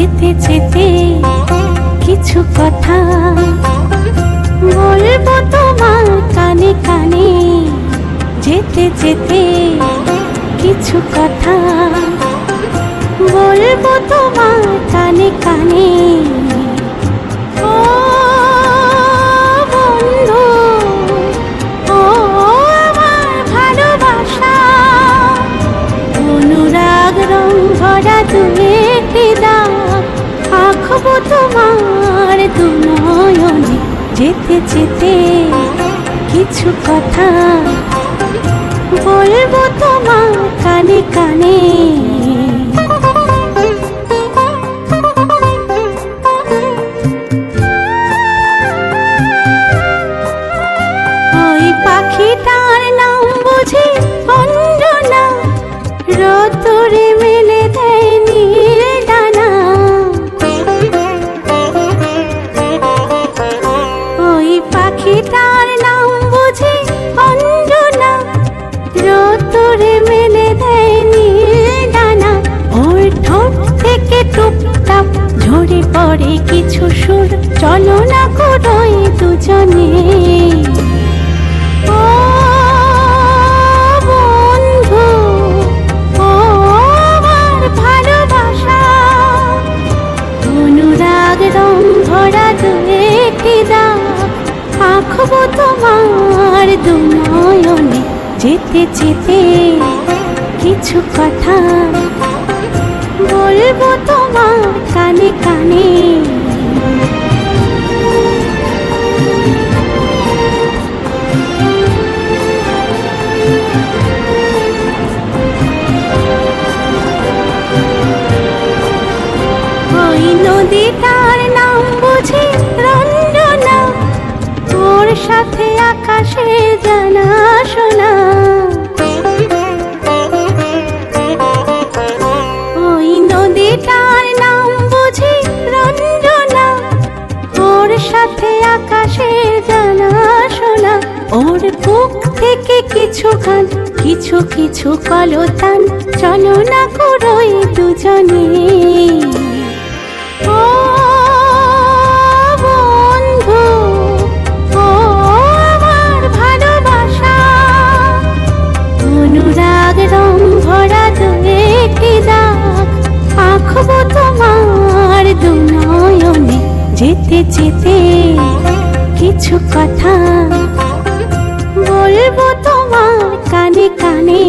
যেতে যেতে কিছু কথা বলব তোমার কানে কানে। যেতে যেতে কিছু কথা বলব তোমার কানে কানে। ও বন্ধু, ও ভালোবাসা। অনুরাগ রং ভরা তুমি আঁকবো তোমার তোমায় যেতে যেতে কিছু কথা বলব তোমার কানে কানে। থেকে টুপটাপ ঝরে পড়ে কিছু সুর। চলো না কোনোই দুজনে। ও বন্ধু, ও আমার রং ভরা দুয়েটি দাগ আঁকবো তোমার দু যেতে যেতে কিছু কথা। বলব তোমার কানে কানে। কিছু গান কিছু কিছু কলতান। চলো না করোই দুজনে। অনুরাগ রং ভরা তোমার দু যেতে যেতে কিছু কথা। বলব তোমার কানে কানে।